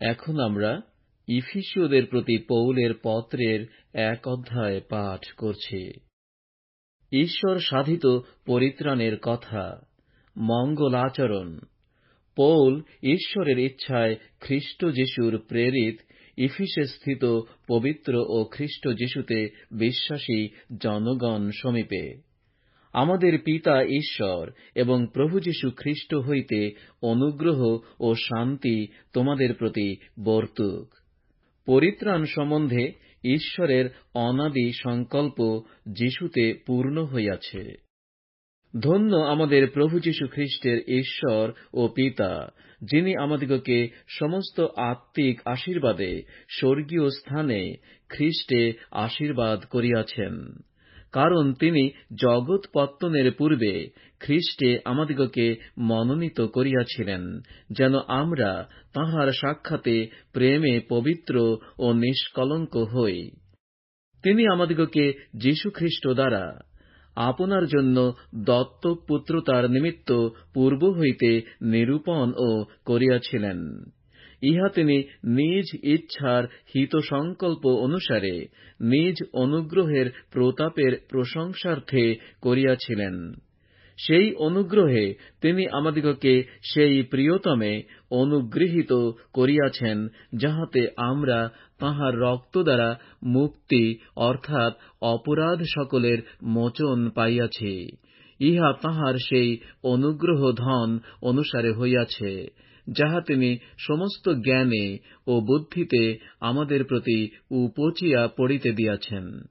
এখন আমরা ইফিসীয়দের প্রতি পৌলের পত্রের এক অধ্যায় পাঠ করছি। ঈশ্বর সাধিত পরিত্রাণের কথা, মঙ্গল আচরণ। পৌল ঈশ্বরের ইচ্ছায় খ্রিস্ট যিশুর প্রেরিত ইফিসে স্থিত পবিত্র ও খ্রিস্ট যিশুতে বিশ্বাসী জনগণ সমীপে। আমাদের পিতা ঈশ্বর এবং প্রভু যীশু খ্রিস্ট হইতে অনুগ্রহ ও শান্তি তোমাদের প্রতি বর্তুক। পরিত্রাণ সম্বন্ধে ঈশ্বরের অনাদি সংকল্প যিশুতে পূর্ণ হইয়াছে। ধন্য আমাদের প্রভু যীশু খ্রিস্টের ঈশ্বর ও পিতা, যিনি আমাদিগকে সমস্ত আত্মিক আশীর্বাদে স্বর্গীয় স্থানে খ্রিস্টে আশীর্বাদ করিয়াছেন। কারণ তিনি জগৎ পত্তনের পূর্বে খ্রিস্টে আমাদিগকে মনোনীত করিয়াছিলেন, যেন আমরা তাঁহার সাক্ষাতে প্রেমে পবিত্র ও নিষ্কলঙ্ক হই। তিনি আমাদিগকে যীশুখ্রিস্ট দ্বারা আপনার জন্য দত্তক পুত্রতার নিমিত্ত পূর্ব হইতে নিরূপণ ও করিয়াছিলেন। ইহা তিনি নিজ ইচ্ছার হিত সংকল্প অনুসারে নিজ অনুগ্রহের প্রতাপের প্রশংসার্থে করিয়াছিলেন। সেই অনুগ্রহে তিনি আমাদিগকে সেই প্রিয়তমে অনুগৃহীত করিয়াছেন, যাহাতে আমরা তাঁহার রক্ত দ্বারা মুক্তি অর্থাৎ অপরাধ সকলের মোচন পাইয়াছি। ইহা তাঁহার সেই অনুগ্রহ ধন অনুসারে হইয়াছে। যাহা তিনি সমস্ত জ্ঞানে ও বুদ্ধিতে আমাদের প্রতি উপচিয়া পড়িতে দিয়াছেন।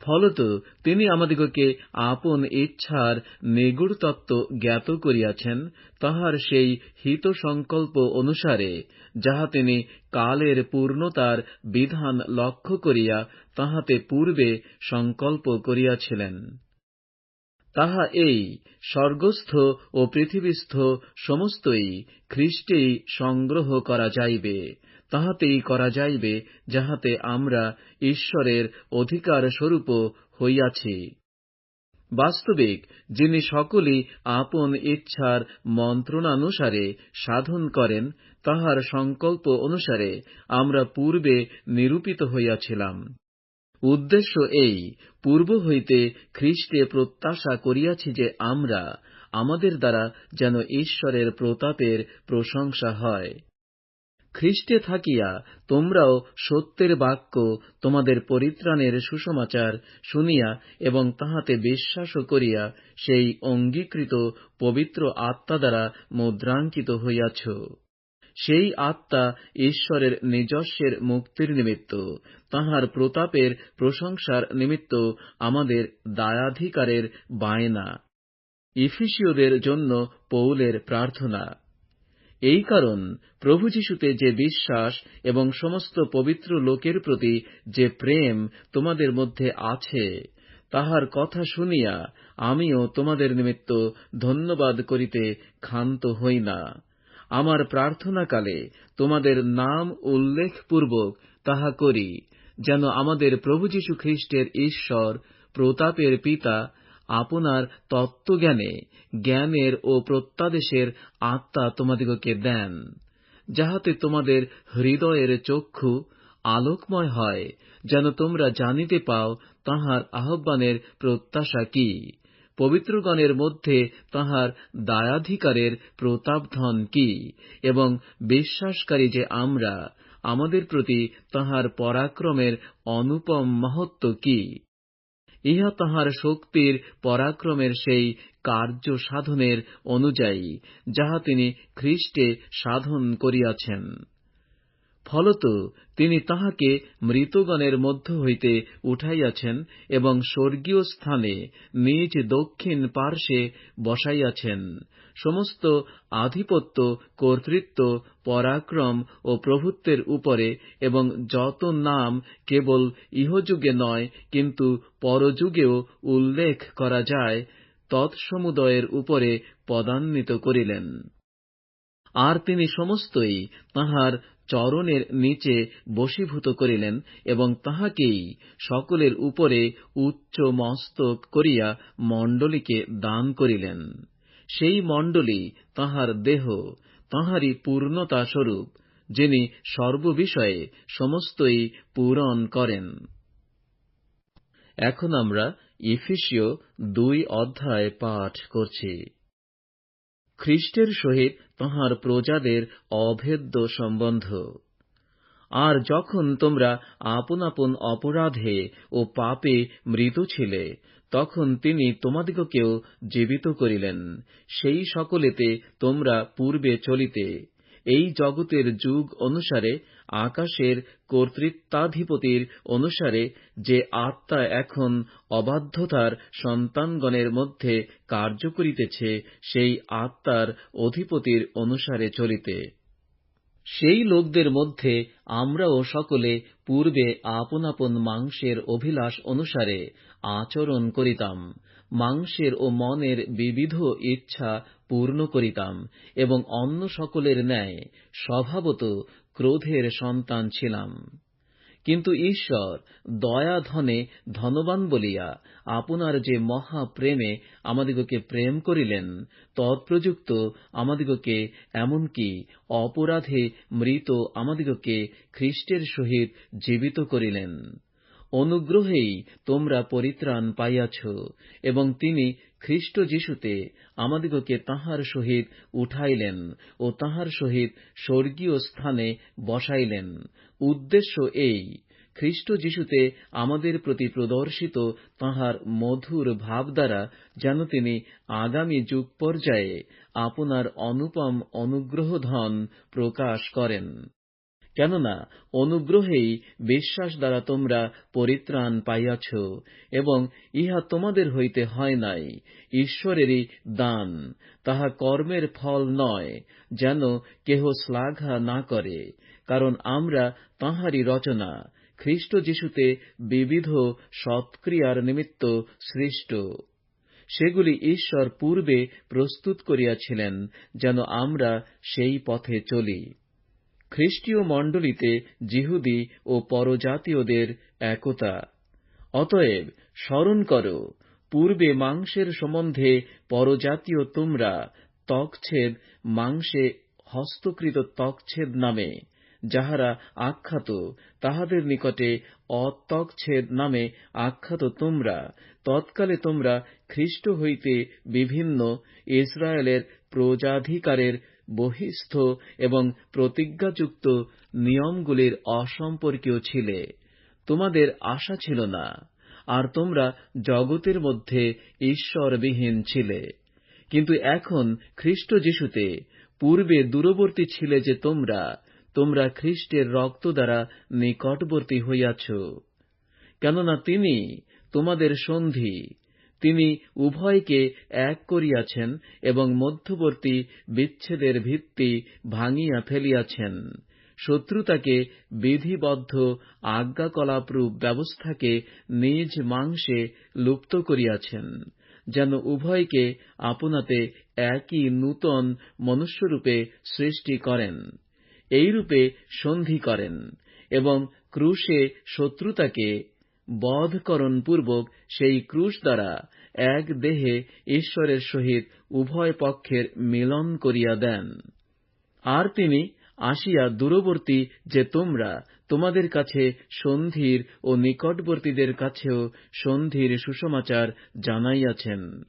ফলত তিনি আমাদিগকে আপন ইচ্ছার নিগুড় জ্ঞাত করিয়াছেন, তাহার সেই হিত সংকল্প অনুসারে যাহা তিনি কালের পূর্ণতার বিধান লক্ষ্য করিয়া তাহাতে পূর্বে সংকল্প করিয়াছিলেন। তাহা এই স্বর্গস্থ ও পৃথিবীস্থ সমস্তই খ্রিস্টেই সংগ্রহ করা যাইবে, তাহাতেই করা যাইবে, যাহাতে আমরা ঈশ্বরের অধিকার স্বরূপ হইয়াছি। বাস্তবিক, যিনি সকলই আপন ইচ্ছার মন্ত্রণানুসারে সাধন করেন, তাহার সংকল্প অনুসারে আমরা পূর্বে নিরূপিত হইয়াছিলাম। উদ্দেশ্য এই, পূর্ব হইতে খ্রিস্টে প্রত্যাশা করিয়াছি যে আমরা আমাদের দ্বারা যেন ঈশ্বরের প্রতাপের প্রশংসা হয়। খ্রিস্টে থাকিয়া তোমরাও সত্যের বাক্য তোমাদের পরিত্রাণের সুসমাচার শুনিয়া এবং তাহাতে বিশ্বাসও করিয়া সেই অঙ্গীকৃত পবিত্র আত্মা দ্বারা মুদ্রাঙ্কিত হইয়াছ। সেই আত্মা ঈশ্বরের নিজস্বের মুক্তির নিমিত্ত, তাঁহার প্রতাপের প্রশংসার নিমিত্ত আমাদের দায়াধিকারের বায়না। ইফিসীয়দের জন্য পৌলের প্রার্থনা। এই কারণ প্রভু যীশুতে যে বিশ্বাস এবং সমস্ত পবিত্র লোকের প্রতি যে প্রেম তোমাদের মধ্যে আছে, তাহার কথা শুনিয়া আমিও তোমাদের নিমিত্ত ধন্যবাদ করিতে ক্ষান্ত হই না। আমার প্রার্থনাকালে তোমাদের নাম উল্লেখপূর্বক তাহা করি, যেন আমাদের প্রভু যীশু খ্রিস্টের ঈশ্বর, প্রতাপের পিতা, আপনার তত্ত্বজ্ঞানে, জ্ঞানের ও প্রত্যাদেশের আত্মা তোমাদিগকে দেন, যাহাতে তোমাদের হৃদয়ের চক্ষু আলোকময় হয়, যেন তোমরা জানিতে পাও তাঁহার আহ্বানের প্রত্যাশা কি। পবিত্রগণের মধ্যে তাঁহার দায়াধিকারের প্রতাপধন কি? এবং বিশ্বাসকারী যে আমরা, আমাদের প্রতি তাঁহার পরাক্রমের অনুপম মহত্ব কি? ইহা তাঁহার শক্তির পরাক্রমের সেই কার্য সাধনের অনুযায়ী, যাহা তিনি খ্রিস্টে সাধন করিয়াছেন। ফলত তিনি তাহাকে মৃতগণের মধ্য হইতে উঠাইয়াছেন এবং স্বর্গীয় স্থানে নিজ দক্ষিণ পার্শ্বে বসাইয়াছেন। সমস্ত আধিপত্য, কর্তৃত্ব, পরাক্রম ও প্রভুত্বের উপরে এবং যত নাম কেবল ইহযুগে নয়, কিন্তু পরযুগেও উল্লেখ করা যায়, তৎসমুদয়ের উপরে পদান্বিত করিলেন। আর তিনি সমস্তই তাঁহার চরণের নিচে বশীভূত করিলেন এবং তাহাকেই সকলের উপরে উচ্চ মস্তক করিয়া মণ্ডলীকে দান করিলেন। সেই মণ্ডলী তাঁহার দেহ, তাঁহারই পূর্ণতা স্বরূপ যিনি সর্ববিষয়ে সমস্তই পূরণ করেন। এখন আমরা ইফিসীয় দুই অধ্যায় পাঠ করছি। খ্রিস্টের সহিত তাঁহার প্রজাদের অভেদ্য সম্বন্ধ। আর যখন তোমরা আপন আপন অপরাধে ও পাপে মৃত ছিলে, তখন তিনি তোমাদিগকেও জীবিত করিলেন। সেই সকলেতে তোমরা পূর্বে চলিতে, এই জগতের যুগ অনুসারে আকাশের কর্তৃত্বাধিপতির অনুসারে যে আত্মা এখন অবাধ্যতার সন্তানগণের মধ্যে কার্য করিতেছে, সেই আত্মার অধিপতির অনুসারে চলিতে। সেই লোকদের মধ্যে আমরাও সকলে পূর্বে আপন আপন মাংসের অভিলাষ অনুসারে আচরণ করিতাম, মাংসের ও মনের বিবিধ ইচ্ছা পূর্ণ করিতাম এবং অন্য সকলের ন্যায় স্বভাবত ক্রোধের সন্তান ছিলাম। কিন্তু ঈশ্বর দয়া, ধনে, ধনবান বলিয়া আপনার যে মহাপ্রেমে আমাদিগকে প্রেম করিলেন, তৎপ্রযুক্ত আমাদিগকে এমনকি অপরাধে মৃত আমাদিগকে খ্রিস্টের সহিত জীবিত করিলেন। অনুগ্রহেই তোমরা পরিত্রাণ পাইয়াছ, এবং তিনি খ্রিস্ট যিশুতে আমাদিগকে তাঁহার সহিত উঠাইলেন ও তাঁহার সহিত স্বর্গীয় স্থানে বসাইলেন। উদ্দেশ্য এই, খ্রিস্ট যিশুতে আমাদের প্রতি প্রদর্শিত তাঁহার মধুর ভাব দ্বারা যেন তিনি আগামী যুগ পর্যায়ে আপনার অনুপম অনুগ্রহধন প্রকাশ করেন। কেননা অনুগ্রহেই বিশ্বাস দ্বারা তোমরা পরিত্রাণ পাইয়াছ এবং ইহা তোমাদের হইতে হয় নাই, ঈশ্বরেরই দান। তাহা কর্মের ফল নয়, যেন কেহ শ্লাঘা না করে, কারণ আমরা তাঁহারই রচনা। খ্রিস্ট যিশুতে বিবিধ সৎক্রিয়ার নিমিত্ত সৃষ্ট। সেগুলি ঈশ্বর পূর্বে প্রস্তুত করিয়াছিলেন, যেন আমরা সেই পথে চলি। খ্রিস্টীয় মণ্ডলীতে জিহুদি ও পরজাতীয়দের একতা। অতএব স্মরণ কর, পূর্বে মাংসের সম্বন্ধে পরজাতীয় তোমরা ত্বকছেদ মাংসে হস্তকৃত ত্বকছেদ নামে, যাহারা আখ্যাত, তাহাদের নিকটে অত্বকছেদ নামে আখ্যাত তোমরা, তৎকালে তোমরা খ্রিস্ট হইতে বিভিন্ন ইসরায়েলের প্রজাধিকারের বহিস্থ এবং প্রতিজ্ঞাযুক্ত নিয়মগুলির অসম্পর্কীয় ছিলে। তোমাদের আশা ছিল না, আর তোমরা জগতের মধ্যে ঈশ্বরবিহীন ছিলে। কিন্তু এখন খ্রিস্ট যিশুতে পূর্বে দূরবর্তী ছিলে যে তোমরা তোমরা খ্রিস্টের রক্ত দ্বারা নিকটবর্তী হইয়াছ। কেননা তিনি তোমাদের সন্ধি তিনি উভয়কে এক করিয়াছেন এবং মধ্যবর্তী বিচ্ছেদের ভিত্তি ভাঙিয়া ফেলিয়াছেন। শত্রুতাকে বিধিবদ্ধ আজ্ঞাকলাপরূপ ব্যবস্থাকে নিজ মাংসে লুপ্ত করিয়াছেন, যেন উভয়কে আপনাতে একই নূতন মনুষ্যরূপে সৃষ্টি করেন, এইরূপে সন্ধি করেন এবং ক্রুশে শত্রুতাকে বধকরণপূর্বক সেই ক্রুশ দ্বারা এক দেহে ঈশ্বরের সহিত উভয় পক্ষের মিলন করিয়া দেন। আর তিনি আসিয়া দূরবর্তী যে তোমরা, তোমাদের কাছে সন্ধির ও নিকটবর্তীদের কাছেও সন্ধির সুসমাচার জানাইয়াছেন।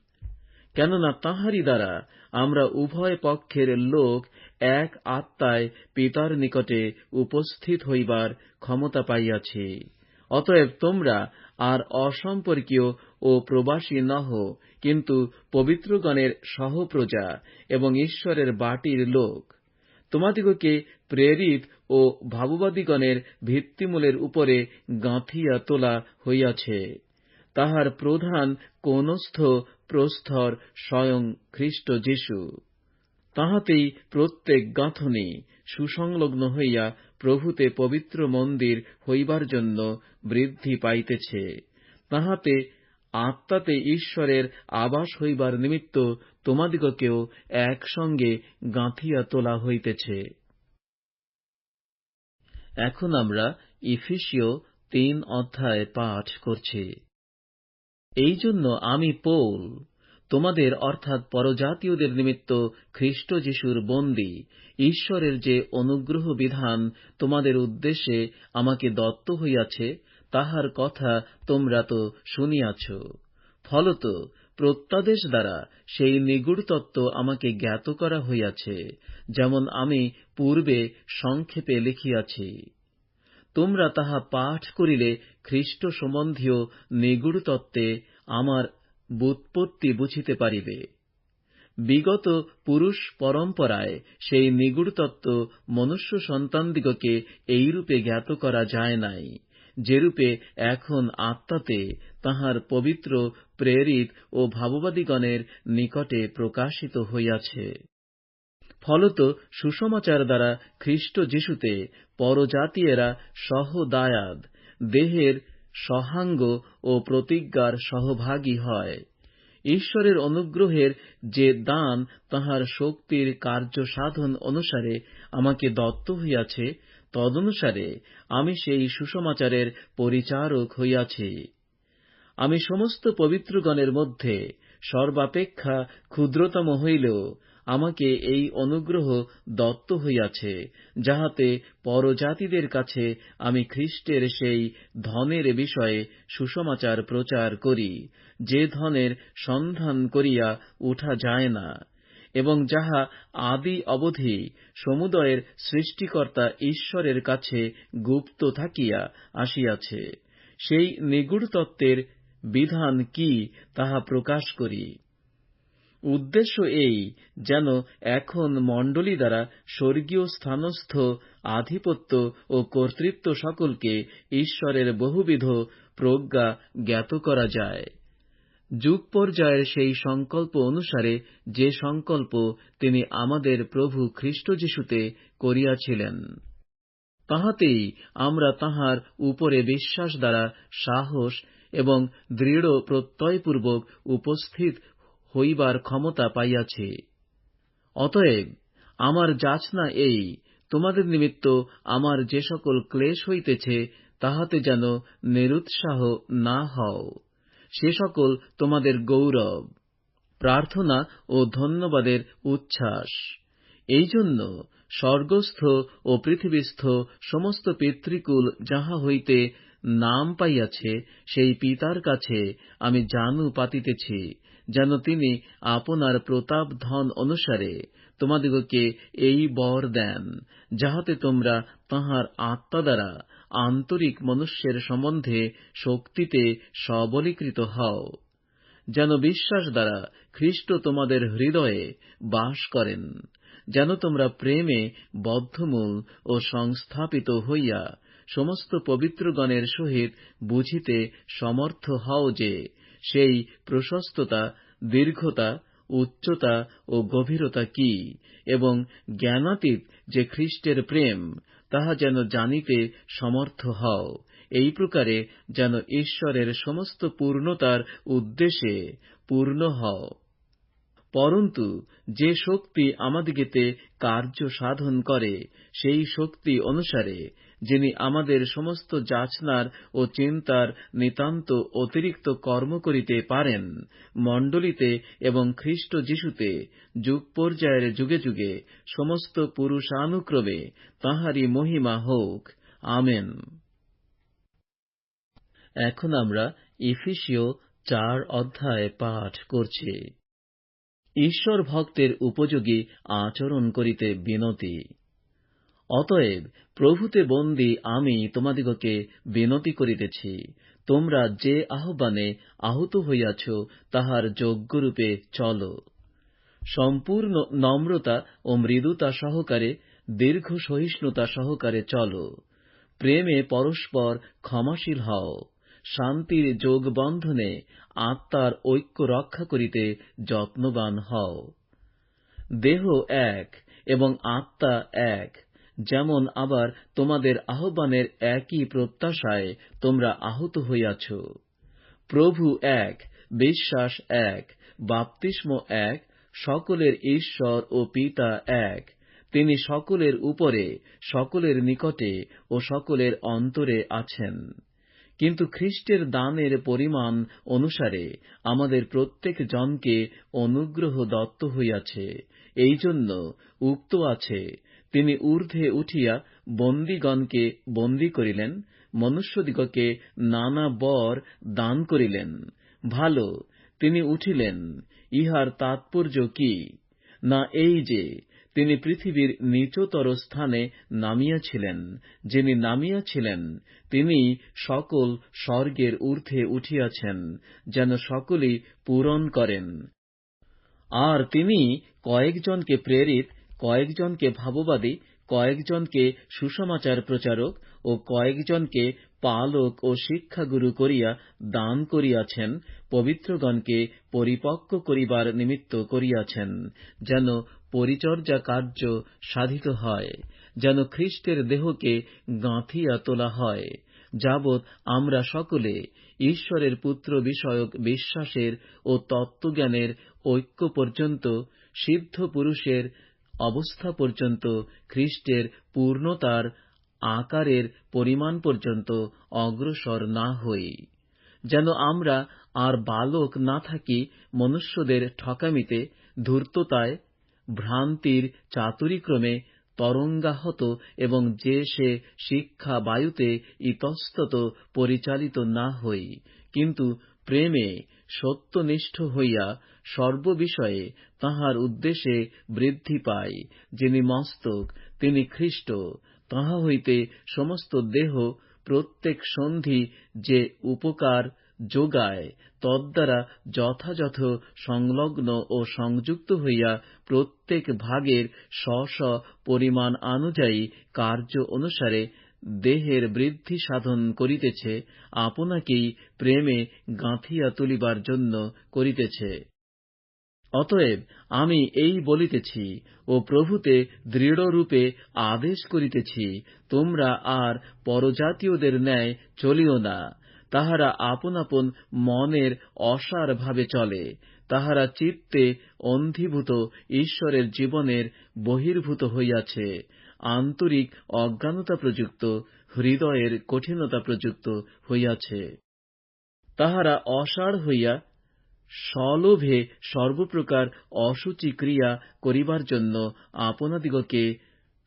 কেননা তাঁহারই দ্বারা আমরা উভয় পক্ষের লোক এক আত্মায় পিতার নিকটে উপস্থিত হইবার ক্ষমতা পাইয়াছি। অতএব তোমরা আর অসম্পর্কীয় ও প্রবাসী নহ, কিন্তু পবিত্রগণের সহপ্রজা এবং ঈশ্বরের বাটির লোক। তোমাদিগকে প্রেরিত ও ভাববাদীগণের ভিত্তিমূলের উপরে গাঁথিয়া তোলা হইয়াছে। তাহার প্রধান কোনস্থ প্রস্তর স্বয়ং খ্রিস্ট যীশু। তাহাতেই প্রত্যেক গাঁথনি সুসংলগ্ন হইয়া প্রভুতে পবিত্র মন্দির হইবার জন্য বৃদ্ধি পাইতেছে। তাহাতে আত্মাতে ঈশ্বরের আবাস হইবার নিমিত্ত তোমাদিগকেও একসঙ্গে গাঁথিয়া তোলা হইতেছে। এখন আমরা ইফিসীয় তিন অধ্যায় পাঠ করছি। এই জন্য আমি পৌল, তোমাদের অর্থাৎ পরজাতীয়দের নিমিত্ত খ্রিস্ট যিশুর বন্দী ঈশ্বরের যে অনুগ্রহ বিধান তোমাদের উদ্দেশ্যে আমাকে দত্ত হইয়াছে, তাহার কথা তোমরা তো শুনিয়াছ। ফলত প্রত্যাদেশ দ্বারা সেই নিগুড় তত্ত্ব আমাকে জ্ঞাত করা হইয়াছে, যেমন আমি পূর্বে সংক্ষেপে লিখিয়াছি। তোমরা তাহা পাঠ করিলে খ্রিস্ট সম্বন্ধীয় নিগুড় তত্ত্বে আমার ব্যুৎপত্তি বুঝিতে পারিবে। বিগত পুরুষ পরম্পরায় সেই নিগুড় তত্ত্ব মনুষ্য সন্তানদিগকে এইরূপে জ্ঞাত করা যায় নাই যেরূপে এখন আত্মাতে তাহার পবিত্র, প্রেরিত ও ভাববাদীগণের নিকটে প্রকাশিত হইয়াছে। ফলত সুসমাচার দ্বারা খ্রিস্ট যিশুতে পরজাতীয়েরা সহদায়াদ, দেহের সহাঙ্গ ও প্রতিজ্ঞার সহভাগী হয়। ঈশ্বরের অনুগ্রহের যে দান, তাহার শক্তির কার্য সাধন অনুসারে আমাকে দত্ত হইয়াছে, তদনুসারে আমি সেই সুসমাচারের পরিচারক হইয়াছি। আমি সমস্ত পবিত্রগণের মধ্যে সর্বাপেক্ষা ক্ষুদ্রতম হইলেও আমাকে এই অনুগ্রহ দত্ত হইয়াছে, যাহাতে পরজাতিদের কাছে আমি খ্রিস্টের সেই ধনের বিষয়ে সুসমাচার প্রচার করি, যে ধনের সন্ধান করিয়া উঠা যায় না, এবং যাহা আদি অবধি সমুদয়ের সৃষ্টিকর্তা ঈশ্বরের কাছে গুপ্ত থাকিয়া আসিয়াছে, সেই নিগুড় তত্ত্বের বিধান কি তাহা প্রকাশ করি। উদ্দেশ্য এই যেন এখন মণ্ডলী দ্বারা স্বর্গীয় স্থানস্থ আধিপত্য ও কর্তৃত্ব সকলকে ঈশ্বরের বহুবিধ প্রজ্ঞা জ্ঞাত করা যায়। যুগ পর্যায়ের সেই সংকল্প অনুসারে যে সংকল্প তিনি আমাদের প্রভু খ্রিস্ট যিশুতে করিয়াছিলেন, তাহাতেই আমরা তাহার উপরে বিশ্বাস দ্বারা সাহস এবং দৃঢ় প্রত্যয়পূর্বক উপস্থিত হইবার ক্ষমতা পাইয়াছি। অতএব আমার যাচনা এই, তোমাদের নিমিত্ত আমার যে সকল ক্লেশ হইতেছে, তাহাতে যেন নিরুৎসাহ না হও। সে সকল তোমাদের গৌরব, প্রার্থনা ও ধন্যবাদের উচ্ছ্বাস। এই জন্য স্বর্গস্থ ও পৃথিবীস্থ সমস্ত পিতৃকুল যাহা হইতে নাম পাইয়াছে, সেই পিতার কাছে আমি জানু পাতিতেছি। যেন তিনি আপনার প্রতাপ ধন অনুসারে তোমাদিগকে এই বর দেন, যাহাতে তোমরা তাঁহার আত্মা দ্বারা আন্তরিক মনুষ্যের সম্বন্ধে শক্তিতে সবলীকৃত হও, যেন বিশ্বাস দ্বারা খ্রিস্ট তোমাদের হৃদয়ে বাস করেন, যেন তোমরা প্রেমে বদ্ধমূল ও সংস্থাপিত হইয়া সমস্ত পবিত্রগণের সহিত বুঝিতে সমর্থ হও যে সেই প্রশস্ততা, দীর্ঘতা, উচ্চতা ও গভীরতা কি? এবং জ্ঞানাতীত যে খ্রিস্টের প্রেম, তাহা যেন জানিতে সমর্থ হও। এই প্রকারে যেন ঈশ্বরের সমস্ত পূর্ণতার উদ্দেশ্যে পূর্ণ হও। পরন্তু, যে শক্তি আমাদিগেতে কার্য সাধন করে, সেই শক্তি অনুসারে যিনি আমাদের সমস্ত যাচনার ও চিন্তার নিতান্ত অতিরিক্ত কর্ম করিতে পারেন, মণ্ডলীতে এবং খ্রিস্ট যিশুতে, যুগ পর্যায়ের যুগে যুগে, সমস্ত পুরুষানুক্রমে তাঁহারই মহিমা হোক। আমেন। এখন আমরা ইফিসীয় চার অধ্যায় পাঠ করছি। ঈশ্বর ভক্তের উপযোগী আচরণ করিতে বিনতি। অতএব প্রভুতে বন্দী আমি তোমাদিগকে বিনতি করিতেছি। তোমরা যে আহ্বানে আহত হইয়াছ, তাহার যোগ্যরূপে চল। সম্পূর্ণ নম্রতা ও মৃদুতা সহকারে, দীর্ঘ সহিষ্ণুতা সহকারে চল। প্রেমে পরস্পর ক্ষমাশীল হও। শান্তির যোগবন্ধনে আত্মার ঐক্য রক্ষা করিতে যত্নবান হও। দেহ এক এবং আত্মা এক। যেমন আবার তোমাদের আহ্বানের একই প্রত্যাশায় তোমরা আহত হইয়াছ। প্রভু এক, বিশ্বাস এক, বাপ্তিস্ম এক, সকলের ঈশ্বর ও পিতা এক। তিনি সকলের উপরে, সকলের নিকটে ও সকলের অন্তরে আছেন। কিন্তু খ্রিস্টের দানের পরিমাণ অনুসারে আমাদের প্রত্যেক জনকে অনুগ্রহ দত্ত হইয়াছে। এই জন্য উক্ত আছে তিনি ঊর্ধ্বে উঠিয়া বন্দীগণকে বন্দী করিলেন, মনুষ্যদিগকে নানা বর দান করিলেন। ভালো, তিনি উঠিলেন, ইহার তাৎপর্য কি? না এই যে, তিনি পৃথিবীর নিচতর স্থানে নামিয়াছিলেন, যিনি নামিয়াছিলেন, তিনি সকল স্বর্গের ঊর্ধ্বে উঠিয়াছেন, যেন সকলই পূরণ করেন। আর তিনি কয়েকজনকে প্রেরিত কয়েকজনকে ভাববাদী, কয়েকজনকে সুসমাচার প্রচারক ও কয়েকজনকে পালক ও শিক্ষাগুরু করিয়া দান করিয়াছেন, পবিত্রগণকে পরিপক্ব করিবার নিমিত্ত করিয়াছেন, যেন পরিচর্যা কার্য সাধিত হয়, যেন খ্রিস্টের দেহকে গাঁথিয়া তোলা হয়, যাবৎ আমরা সকলে ঈশ্বরের পুত্র বিষয়ক বিশ্বাসের ও তত্ত্বজ্ঞানের ঐক্য পর্যন্ত সিদ্ধ পুরুষের অবস্থা পর্যন্ত, খ্রিস্টের পূর্ণতার আকারের পরিমাণ পর্যন্ত অগ্রসর না হই। যেন আমরা আর বালক না থাকি, মনুষ্যদের ঠকামিতে, ধূর্ততায়, ভ্রান্তির চাতুরীক্রমে তরঙ্গাহত এবং যে সে শিক্ষা বায়ুতে ইতস্তত পরিচালিত না হই। কিন্তু প্রেমে সত্যনিষ্ঠ হইয়া সর্ববিষয়ে তাঁহার উদ্দেশ্যে বৃদ্ধি পাই যিনি মস্তক, তিনি খ্রিস্ট তাহা হইতে সমস্ত দেহ প্রত্যেক সন্ধি যে উপকার যোগায়, তদ্বারা যথাযথ সংলগ্ন ও সংযুক্ত হইয়া প্রত্যেক ভাগের স্ব স্ব পরিমাণ অনুযায়ী কার্য অনুসারে দেহের বৃদ্ধি সাধন করিতেছে, আপনাকেই প্রেমে গাঁথিয়া তুলিবার জন্য করিতেছে। অতএব আমি এই বলিতেছি, ও প্রভুতে দৃঢ়রূপে আদেশ করিতেছি, তোমরা আর পরজাতীয়দের ন্যায় চলিও না। তাহারা আপন আপন মনের অসার ভাবে চলে, তাহারা চিত্তে অন্ধীভূত ঈশ্বরের জীবনের বহির্ভূত হইয়াছে। আন্তরিক অজ্ঞানতা প্রযুক্ত, হৃদয়ের কঠিনতা প্রযুক্ত হইয়াছে। তাহারা অসাড় হইয়া সলোভে সর্বপ্রকার অসুচি ক্রিয়া করিবার জন্য আপনাদিগকে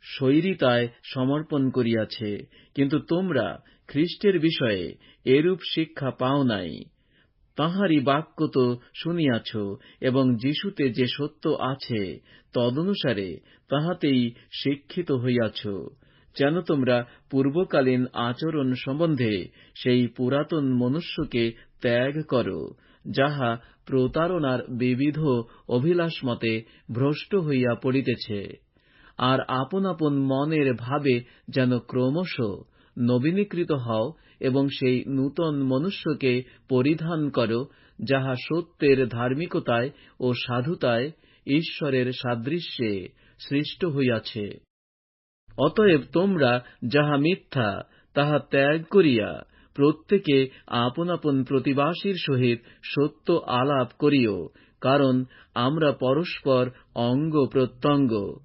শৈরিতায় সমর্পণ করিয়াছে। কিন্তু তোমরা খ্রিস্টের বিষয়ে এরূপ শিক্ষা পাও নাই। তাঁহারই বাক্য তো শুনিয়াছ, এবং যিশুতে যে সত্য আছে, তদনুসারে তাহাতেই শিক্ষিত হইয়াছ। যেন তোমরা পূর্বকালীন আচরণ সম্বন্ধে সেই পুরাতন মনুষ্যকে ত্যাগ কর, যাহা প্রতারণার বিবিধ অভিলাষমতে ভ্রষ্ট হইয়া পড়িতেছে। আর আপন আপন মনের ভাবে যেন ক্রমশ নবীনীকৃত হও এবং সেই নূতন মনুষ্যকে পরিধান কর, যাহা সত্যের ধার্মিকতায় ও সাধুতায় ঈশ্বরের সাদৃশ্যে সৃষ্ট হইয়াছে। অতএব তোমরা যাহা মিথ্যা, তাহা ত্যাগ করিয়া প্রত্যেকে আপন আপন প্রতিবাসীর সহিত সত্য আলাপ করিও, কারণ আমরা পরস্পর অঙ্গ প্রত্যঙ্গ।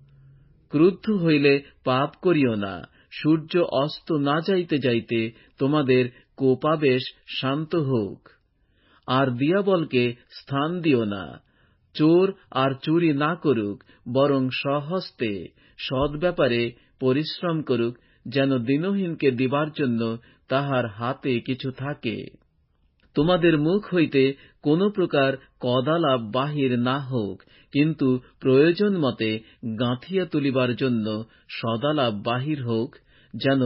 ক্রুদ্ধ হইলে পাপ করিও না সূর্য অস্ত না যাইতে যাইতে তোমাদের কোপাবেশ শান্ত হোক। আর দিয়াবলকে স্থান দিও না। চোর আর চুরি না করুক, বরং স্বহস্তে সৎ ব্যাপারে পরিশ্রম করুক, যেন দিনহীনকে দিবার জন্য তাহার হাতে কিছু থাকে। তোমাদের মুখ হইতে কোন প্রকার কদালাপ বাহির না হোক, কিন্তু প্রয়োজন মতে গাঁথিয়া তুলিবার জন্য সদালাপ বাহির হোক, যেন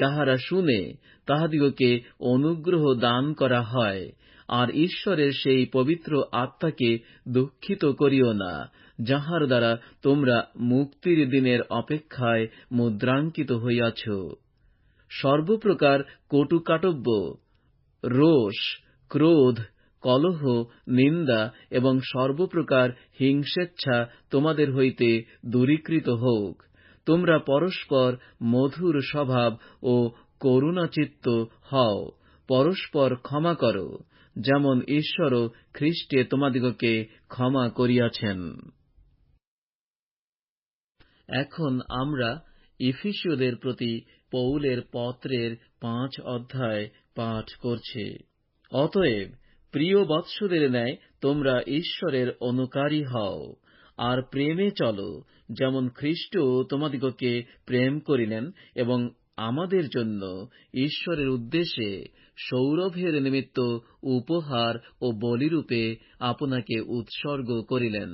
যাহারা শুনে তাহাদিগকে অনুগ্রহ দান করা হয়, আর ঈশ্বরের সেই পবিত্র আত্মাকে দুঃখিত করিও না, যাহার দ্বারা তোমরা মুক্তির দিনের অপেক্ষায় মুদ্রাঙ্কিত হইয়াছ। সর্বপ্রকার কটুকাটব্য, রোষ, ক্রোধ কলহ, নিন্দা এবং সর্বপ্রকার হিংসেচ্ছা তোমাদের হইতে দূরীকৃত হোক। তোমরা পরস্পর মধুর স্বভাব ও করুণাচিত্ত হও। পরস্পর ক্ষমা কর, যেমন ঈশ্বরও খ্রিস্টে তোমাদিগকে ক্ষমা করিয়াছেন। এখন আমরা ইফিসীয়দের প্রতি পৌলের পত্রের পাঁচ অধ্যায় পাঠ করছি। অতএব প্রিয় বৎসদের ন্যায় তোমরা ঈশ্বরের অনুকারী হও। আর প্রেমে চলো, যেমন খ্রিস্ট তোমাদিগকে প্রেম করিলেন এবং আমাদের জন্য ঈশ্বরের উদ্দেশ্যে সৌরভের নিমিত্ত উপহার ও বলিরূপে আপনাকে উৎসর্গ করিলেন।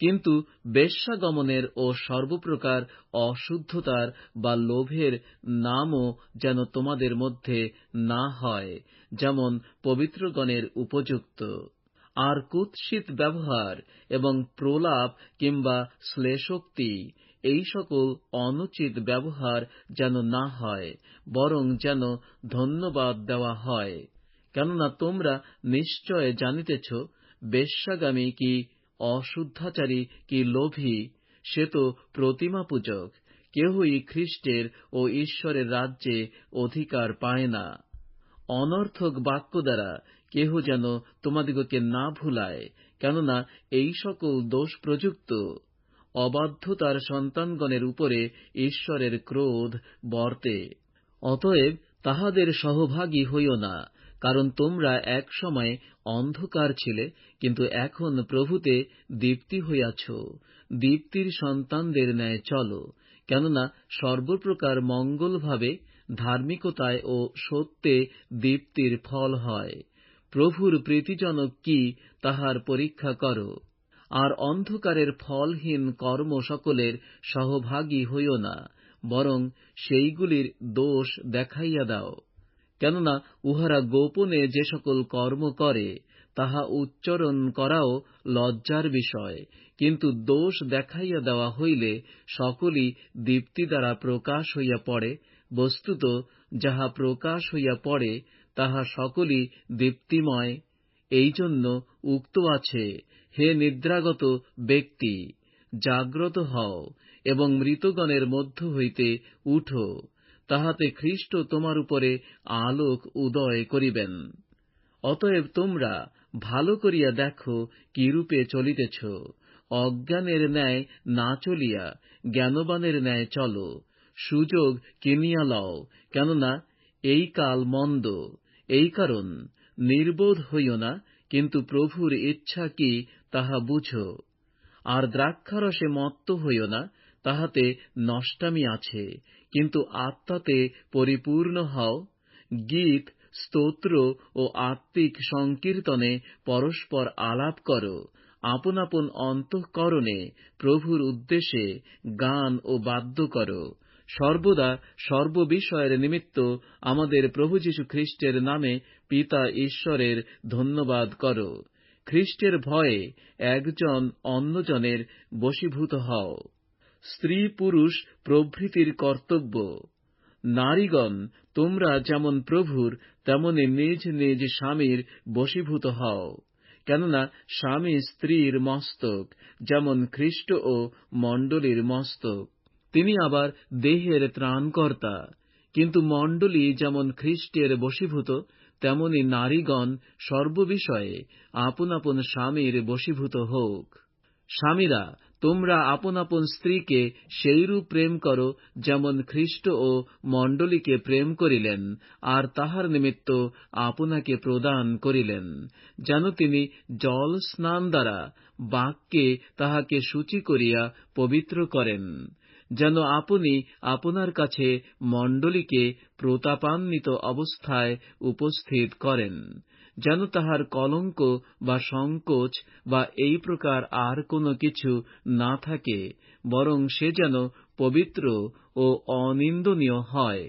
কিন্তু বেশ্যাগমনের ও সর্বপ্রকার অশুদ্ধতার বা লোভের নামও যেন তোমাদের মধ্যে না হয় যেমন পবিত্রগণের উপযুক্ত। আর কুৎসিত ব্যবহার এবং প্রলাপ কিংবা শ্লেষোক্তি, এই সকল অনুচিত ব্যবহার যেন না হয়, বরং যেন ধন্যবাদ দেওয়া হয়। কেননা তোমরা নিশ্চয় জানিতেছ, বেশ্যাগামী কি অশুদ্ধাচারী কি লোভী, সে তো প্রতিমাপূজক, কেহই খ্রিস্টের ও ঈশ্বরের রাজ্যে অধিকার পায় না। অনর্থক বাক্য দ্বারা কেহ যেন তোমাদিগকে না ভুলায়, কেননা এই সকল দোষ প্রযুক্ত। অবাধ্যতার সন্তানগণের উপরে ঈশ্বরের ক্রোধ বর্তে। অতএব তাহাদের সহভাগী হইও না, কারণ তোমরা এক সময় অন্ধকার ছিলে, কিন্তু এখন প্রভুতে দীপ্তি হইয়াছ। দীপ্তির সন্তানদের ন্যায় চলো কেননা সর্বপ্রকার মঙ্গলভাবে ধার্মিকতায় ও সত্যে দীপ্তির ফল হয়। প্রভুর প্রীতিজনক কি তাহার পরীক্ষা কর। আর অন্ধকারের ফলহীন কর্ম সকলের সহভাগী হইও না, বরং সেইগুলির দোষ দেখাইয়া দাও। কেননা উহারা গোপনে যে সকল কর্ম করে, তাহা উচ্চারণ করাও লজ্জার বিষয়। কিন্তু দোষ দেখাইয়া দেওয়া হইলে সকলই দীপ্তি দ্বারা প্রকাশ হইয়া পড়ে, বস্তুত যাহা প্রকাশ হইয়া পড়ে, তাহা সকলই দীপ্তিময়। এই জন্য উক্ত আছে, হে নিদ্রাগত ব্যক্তি, জাগ্রত হও এবং মৃতগণের মধ্য হইতে উঠো, তাহাতে খ্রিস্ট তোমার উপরে আলোক উদয় করিবেন। অতএব তোমরা ভালো করিয়া দেখো, কিরূপে চলিতেছ। অজ্ঞানের ন্যায় না চলিয়া জ্ঞানবানের ন্যায় চলো। সুযোগ কিনিয়া লও, কেননা এই কাল মন্দ। এই কারণ, নির্বোধ হইও না, কিন্তু প্রভুর ইচ্ছা কি তাহা বুঝ। আর দ্রাক্ষারসে মত্ত হইও না, তাহাতে নষ্টামি আছে। কিন্তু আত্মাতে পরিপূর্ণ হও, গীত, স্তোত্র ও আত্মিক সংকীর্তনে পরস্পর আলাপ করো। আপন আপন অন্তঃকরণে প্রভুর উদ্দেশ্যে গান ও বাদ্য করো। সর্বদা সর্ববিষয়ের নিমিত্ত আমাদের প্রভু যীশু খ্রিস্টের নামে পিতা ঈশ্বরের ধন্যবাদ করো। খ্রিস্টের ভয়ে একজন অন্যজনের বশীভূত হও। স্ত্রী পুরুষ প্রভৃতির কর্তব্য। নারীগণ, তোমরা যেমন প্রভুর, তেমনি নিজ নিজ স্বামীর বশীভূত হও। কেননা স্বামী স্ত্রীর মস্তক, যেমন খ্রিস্ট ও মণ্ডলীর মস্তক, তিনি আবার দেহের ত্রাণকর্তা। কিন্তু মণ্ডলী যেমন খ্রিস্টের বশীভূত, তেমনি নারীগণ সর্ববিষয়ে আপন আপন স্বামীর বশীভূত হোক। স্বামীরা তোমরা আপন আপন স্ত্রীকে সেইরূপ প্রেম করো যেমন খ্রিস্ট ও মণ্ডলীকে প্রেম করিলেন, আর তাহার নিমিত্ত আপনাকে প্রদান করিলেন, যেন তিনি জল স্নান দ্বারা বাক্যে তাহাকে সূচি করিয়া পবিত্র করেন, যেন আপনি আপনার কাছে মণ্ডলীকে প্রতাপান্বিত অবস্থায় উপস্থিত করেন। যেন তাহার কলঙ্ক বা সংকোচ বা এই প্রকার আর কোনো কিছু না থাকে, বরং সে যেন পবিত্র ও অনিন্দনীয় হয়।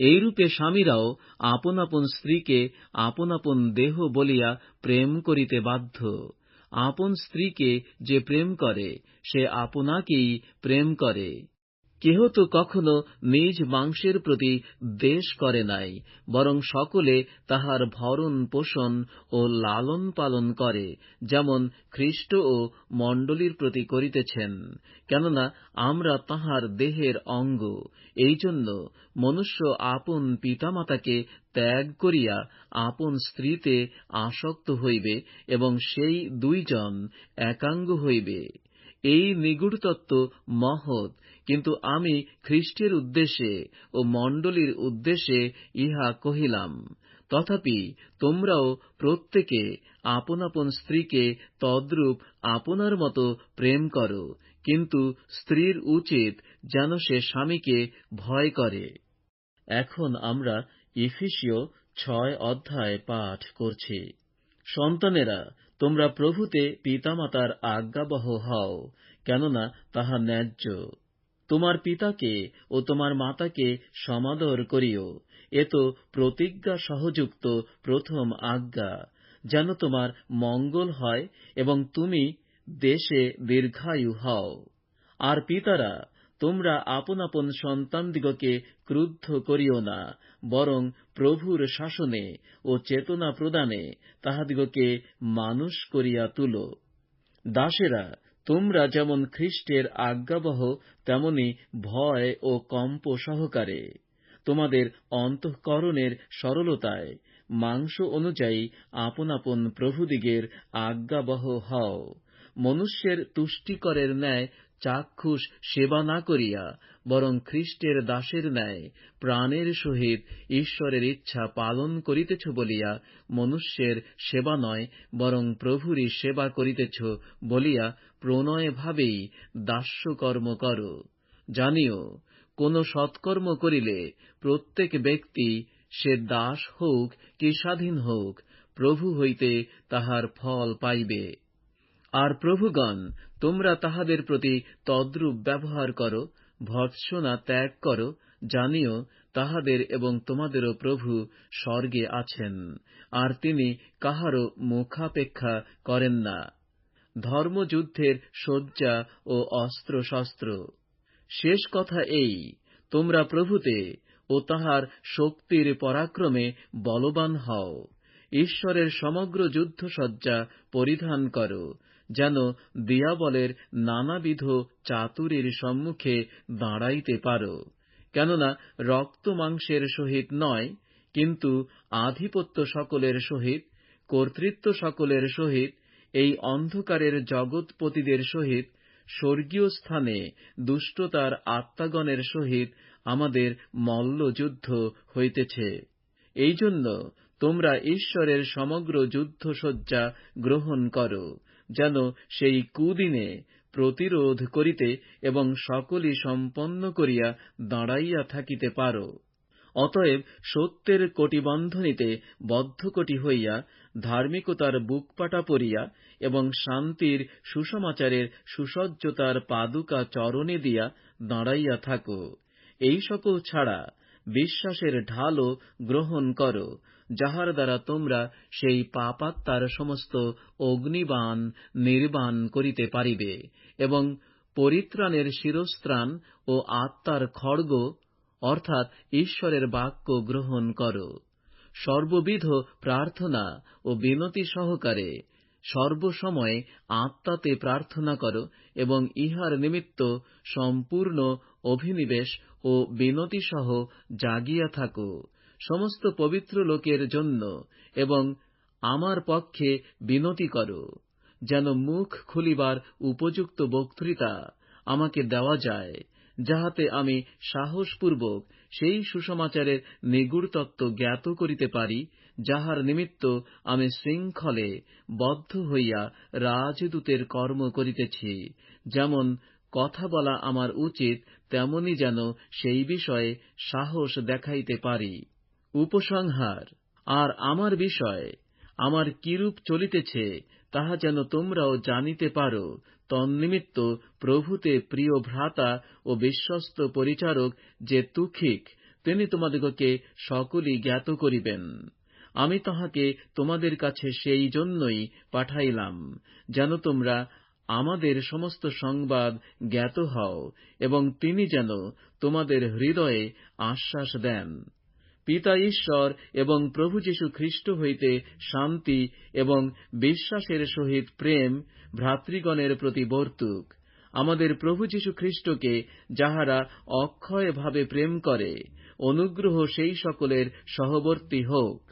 এইরূপে স্বামীরাও আপন আপন স্ত্রীকে আপন আপন দেহ বলিয়া প্রেম করিতে বাধ্য। আপন স্ত্রীকে যে প্রেম করে, সে আপনাকেই প্রেম করে। কেহ তো কখনো নিজ মাংসের প্রতি দেশ করে নাই, বরং সকলে তাহার ভরণ পোষণ ও লালন পালন করে, যেমন খ্রিস্ট ও মণ্ডলীর প্রতি করিতেছেন। কেননা আমরা তাহার দেহের অঙ্গ, এই জন্য মনুষ্য আপন পিতামাতাকে ত্যাগ করিয়া আপন স্ত্রীতে আসক্ত হইবে এবং সেই দুইজন একাঙ্গ হইবে। এই নিগূঢ় তত্ত্ব মহৎ কিন্তু আমি খ্রীষ্টের উদ্দেশ্যে ও মণ্ডলীর উদ্দেশ্যে ইহা কহিলাম, তথাপি তোমরাও প্রত্যেকে আপন আপন স্ত্রীকে তদ্রূপ আপনার মতো প্রেম করো, কিন্তু স্ত্রীর উচিত যেন সে স্বামীকে ভয় করে। এখন আমরা ইফিসীয় ছয় অধ্যায় পাঠ করছি। সন্তানেরা, তোমরা প্রভুতে পিতামাতার আজ্ঞাবহ হও, কেননা তাহা ন্যায্য। তোমার পিতাকে ও তোমার মাতাকে সমাদর করিও। এ তো প্রতিজ্ঞা সহযুক্ত প্রথম আজ্ঞা, যেন তোমার মঙ্গল হয় এবং তুমি দেশে দীর্ঘায়ু হও। আর পিতারা, তোমরা আপন আপন সন্তানদিগকে ক্রুদ্ধ করিও না, বরং প্রভুর শাসনে ও চেতনা প্রদানে তাহাদিগকে মানুষ করিয়া তুল। দাসেরা তোমরা যেমন খ্রীষ্টের আজ্ঞাবহ, তেমনি ভয় ও কম্প সহকারে। তোমাদের অন্তঃকরণের সরলতায়, মাংস অনুযায়ী আপন আপন প্রভুদিগের আজ্ঞাবহ হও। মনুষ্যের তুষ্টিকরের ন্যায় চাক্ষুষ সেবা না করিয়া, বরং খ্রীষ্টের দাসের ন্যায় প্রাণের সহিত ঈশ্বরের ইচ্ছা পালন করিতেছ বলিয়া মনুষ্যের সেবা নয়, বরং প্রভুরই সেবা করিতেছ বলিয়া প্রণয়ভাবেই দাস্যকর্ম কর। জানিও, কোন সৎকর্ম করিলে প্রত্যেক ব্যক্তি সে দাস হোক কি স্বাধীন হোক, প্রভু হইতে তাহার ফল পাইবে। আর প্রভুগণ, তোমরা তাহাদের প্রতি তদ্রূপ ব্যবহার কর, ভৎসনা ত্যাগ কর, জানিও তাহাদের এবং তোমাদেরও প্রভু স্বর্গে আছেন, আর তিনি কাহারও মুখাপেক্ষা করেন না। ধর্মযুদ্ধের শয্যা ও অস্ত্র শস্ত্র শেষ কথা এই, তোমরা প্রভুতে ও তাহার শক্তির পরাক্রমে বলবান হও, ঈশ্বরের সমগ্র যুদ্ধসজ্জা পরিধান কর যেন দিয়াবলের নানাবিধ চাতুরীর সম্মুখে দাঁড়াইতে পার। কেননা রক্ত মাংসের সহিত নয়, কিন্তু আধিপত্য সকলের সহিত, কর্তৃত্ব সকলের সহিত, এই অন্ধকারের জগৎপতিদের সহিত, স্বর্গীয় স্থানে দুষ্টতার আত্মাগণের সহিত আমাদের মল্লযুদ্ধ হইতেছে। এই জন্য তোমরা ঈশ্বরের সমগ্র যুদ্ধসজ্জা গ্রহণ কর। যেন সেই কুদিনে প্রতিরোধ করিতে এবং সকলই সম্পন্ন করিয়া দাঁড়াইয়া থাকিতে পার। অতএব সত্যের কটিবন্ধনীতে বদ্ধকটি হইয়া, ধার্মিকতার বুকপাটা পরিয়া এবং শান্তির সুসমাচারের সুসজ্জতার পাদুকা চরণে দিয়া দাঁড়াইয়া থাক। এই সকল ছাড়া বিশ্বাসের ঢালও গ্রহণ কর। যাহার দ্বারা তোমরা সেই পাপাত্মার সমস্ত অগ্নিবাণ নির্বাণ করিতে পারিবে এবং পরিত্রাণের শিরস্ত্রাণ ও আত্মার খড়গ, অর্থাৎ ঈশ্বরের বাক্য গ্রহণ কর। সর্ববিধ প্রার্থনা ও বিনতি সহকারে সর্বসময়ে আত্মাতে প্রার্থনা কর এবং ইহার নিমিত্ত সম্পূর্ণ অভিনিবেশ ও বিনতিসহ জাগিয়া থাক। সমস্ত পবিত্র লোকের জন্য এবং আমার পক্ষে বিনতি কর, যেন মুখ খুলিবার উপযুক্ত বক্তৃতা আমাকে দেওয়া যায়, যাহাতে আমি সাহসপূর্বক সেই সুসমাচারের নিগুড় তত্ত্ব জ্ঞাত করিতে পারি, যাহার নিমিত্ত আমি শৃঙ্খলে বদ্ধ হইয়া রাজদূতের কর্ম করিতেছি, যেমন কথা বলা আমার উচিত, তেমনি যেন সেই বিষয়ে সাহস দেখাইতে পারি। উপসংহার। আর আমার বিষয় আমার কিরূপ চলিতেছে, তাহা যেন তোমরাও জানিতে পার। তন্নিমিত্ত প্রভুতে প্রিয় ভ্রাতা ও বিশ্বস্ত পরিচারক যে তুখিক, তিনি তোমাদিগকে সকলই জ্ঞাত করিবেন। আমি তাহাকে তোমাদের কাছে সেই জন্যই পাঠাইলাম, যেন তোমরা আমাদের সমস্ত সংবাদ জ্ঞাত হও এবং তিনি যেন তোমাদের হৃদয়ে আশ্বাস দেন। পিতা ঈশ্বর এবং প্রভু যীশু খ্রীষ্ট হইতে শান্তি এবং বিশ্বাসের সহিত প্রেম ভ্রাতৃগণের প্রতি বর্তুক। আমাদের প্রভু যীশু খ্রীষ্টকে যাহারা অক্ষয়ভাবে প্রেম করে, অনুগ্রহ সেই সকলের সহবর্তী হোক।